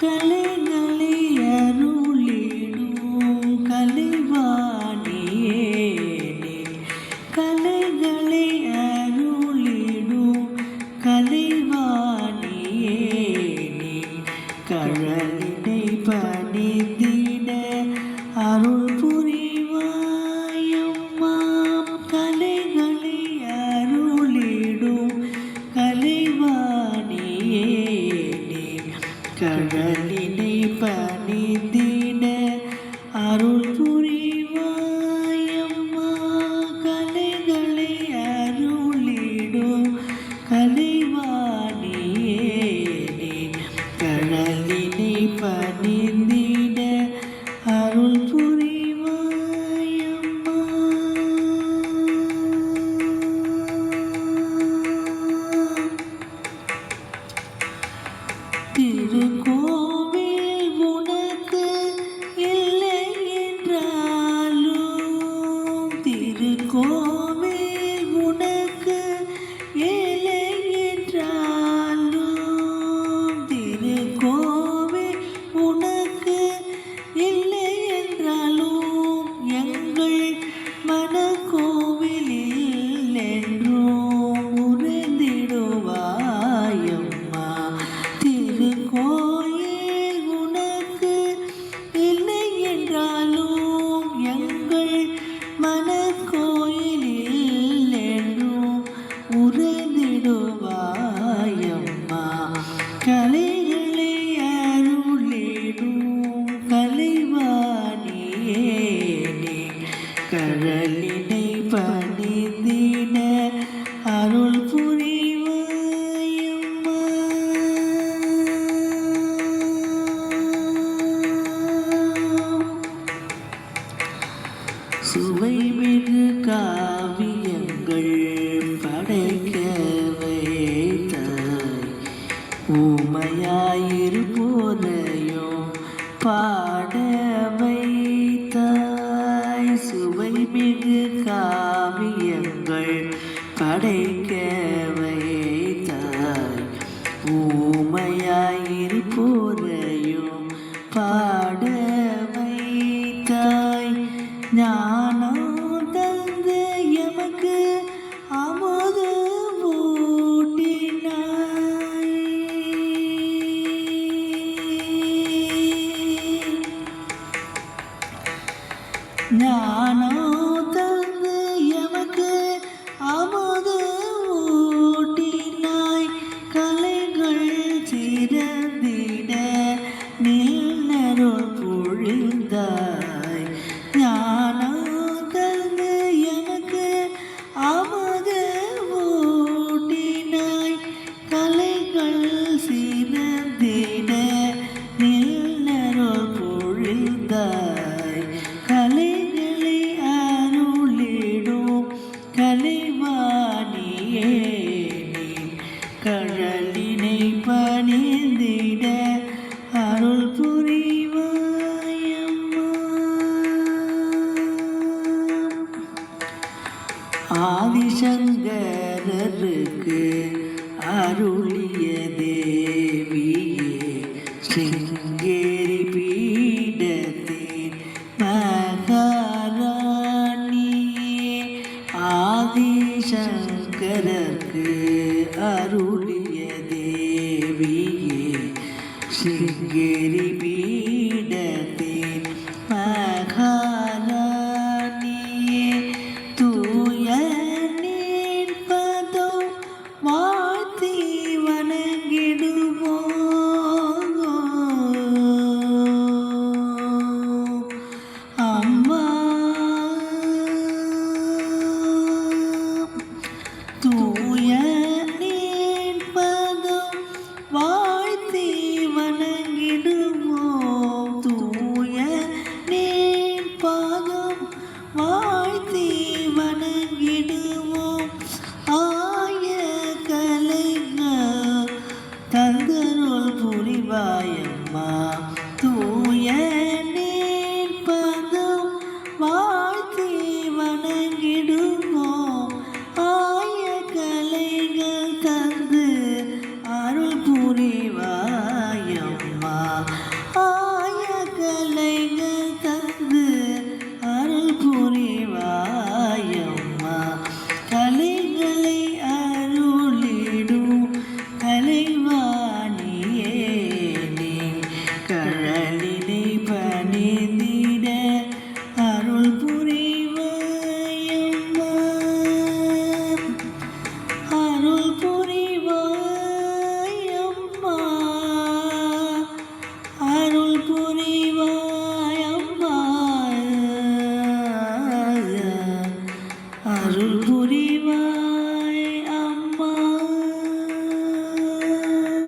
கலைகள் பனி மன மாயறி போதையும் பாட your ஆதிசங்கரருக்கு அருளிய தேவியே சிங்கேரி பீடத்தே மகாராணியே ஆதிசங்கரருக்கு அருளிய தேவியே சிங்கேரி